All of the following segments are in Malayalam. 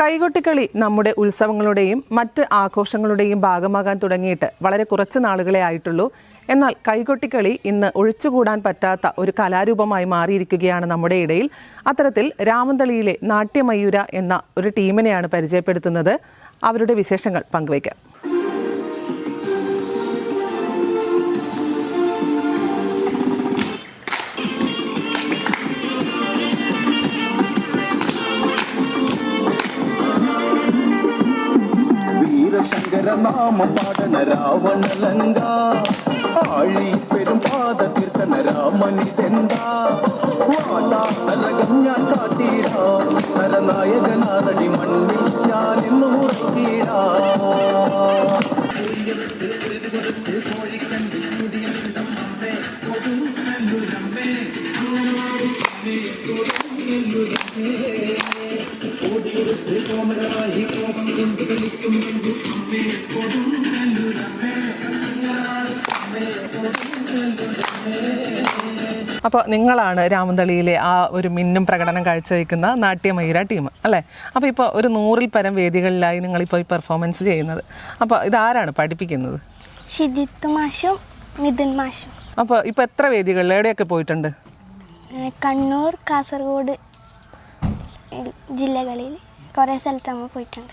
കൈകൊട്ടിക്കളി നമ്മുടെ ഉത്സവങ്ങളുടെയും മറ്റ് ആഘോഷങ്ങളുടെയും ഭാഗമാകാൻ തുടങ്ങിയിട്ട് വളരെ കുറച്ച് നാളുകളെ ആയിട്ടുള്ളൂ. എന്നാൽ കൈകൊട്ടിക്കളി ഇന്ന് ഒഴിച്ചുകൂടാൻ പറ്റാത്ത ഒരു കലാരൂപമായി മാറിയിരിക്കുകയാണ് നമ്മുടെ ഇടയിൽ. അത്തരത്തിൽ രാമന്തളിയിലെ നാട്യമയൂര എന്ന ഒരു ടീമിനെയാണ് പരിചയപ്പെടുത്തുന്നത്. അവരുടെ വിശേഷങ്ങൾ പങ്കുവയ്ക്കാം. திருநாமம் பாடன ராவணலங்கா ஆழி பெரும் பாதத்திற்கன ராமனி தெந்தா காட்டீரா நரநாயகனாரடி மண்ணில் അപ്പോൾ നിങ്ങളാണ് രാമന്തളിയിലെ ആ ഒരു മിന്നും പ്രകടനം കാഴ്ചവെക്കുന്ന നാട്യമയൂര ടീം അല്ലേ? അപ്പോൾ ഇപ്പോൾ ഒരു നൂറിൽ പരം വേദികളിലായി നിങ്ങൾ ഈ പെർഫോമൻസ് ചെയ്യുന്നത്. അപ്പോൾ ഇതാരാണ് പഠിപ്പിക്കുന്നത്? ഷിജിത്ത് മാഷും മിഥുൻ മാഷും. അപ്പോൾ ഇപ്പോൾ എത്ര വേദികളിൽ? എവിടെയൊക്കെ പോയിട്ടുണ്ട്? കണ്ണൂർ കാസർഗോഡ് ജില്ലകളിൽ. കുറേ സ്ഥലത്ത് നമ്മൾ പോയിട്ടുണ്ട്.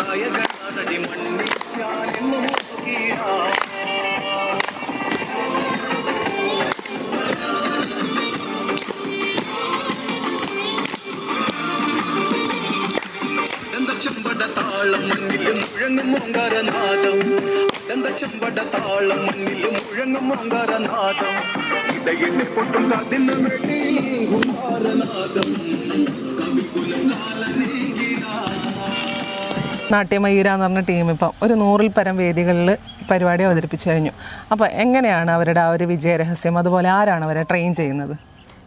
நாயகனடி மன்னிச்சான் என்னமோ புகிறா செம்பட தாளம் மண்ணிலும் முழங்கும் ஓங்காரநாதம் தந்த செம்பட தாளம் மண்ணிலும் முழங்கும் ஓங்காரநாதம் இதை என்னை போட்டும் வெட்டி ஓங்காரநாதம் கவி குலங்காலனே നാട്യമയൂര എന്ന് പറഞ്ഞ ടീം ഇപ്പം ഒരു നൂറിൽ പരം വേദികളിൽ പരിപാടി അവതരിപ്പിച്ചു കഴിഞ്ഞു. അപ്പോൾ എങ്ങനെയാണ് അവരുടെ ആ ഒരു വിജയരഹസ്യം? അതുപോലെ ആരാണ് അവരെ ട്രെയിൻ ചെയ്യുന്നത്?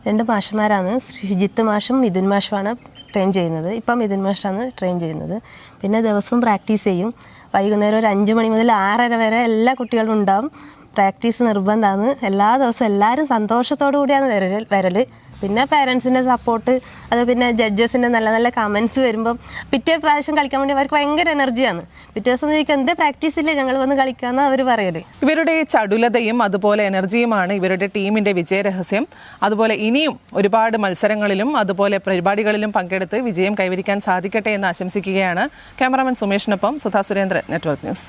രണ്ട് മാഷന്മാരാണ്. ശ്രീജിത്ത് മാഷും മിഥുൻ മാഷുമാണ് ട്രെയിൻ ചെയ്യുന്നത്. ഇപ്പം മിഥുൻ മാഷാണ് ട്രെയിൻ ചെയ്യുന്നത്. പിന്നെ ദിവസവും പ്രാക്ടീസ് ചെയ്യും. വൈകുന്നേരം ഒരു അഞ്ച് മണി മുതൽ ആറര വരെ എല്ലാ കുട്ടികളും ഉണ്ടാവും. പ്രാക്ടീസ് നിർബന്ധമാണ്. എല്ലാ ദിവസവും എല്ലാവരും സന്തോഷത്തോടു കൂടിയാണ് വരൽ വരൽ പിന്നെ പേരൻസിന്റെ സപ്പോർട്ട് അത് പിന്നെ ജഡ്ജസിന്റെ നല്ല നല്ല കമന്റ്സ് വരുമ്പോൾ പിറ്റേ പ്രാവശ്യം കളിക്കാൻ വേണ്ടി അവർക്ക് ഭയങ്കര എനർജിയാണ് പിറ്റേ ദിവസം ചോദിക്കുക എന്ത് പ്രാക്ടീസ് ഇല്ല? ഞങ്ങൾ വന്ന് കളിക്കാമെന്ന് അവർ പറയൽ. ഇവരുടെ ചടുലതയും അതുപോലെ എനർജിയുമാണ് ഇവരുടെ ടീമിന്റെ വിജയരഹസ്യം അതുപോലെ ഇനിയും ഒരുപാട് മത്സരങ്ങളിലും അതുപോലെ പരിപാടികളിലും പങ്കെടുത്ത് വിജയം കൈവരിക്കാൻ സാധിക്കട്ടെ എന്ന് ആശംസിക്കുകയാണ് ക്യാമറാമാൻ സുമേഷിനൊപ്പം സുധാ സുരേന്ദ്രൻ നെറ്റ്വർക്ക് ന്യൂസ്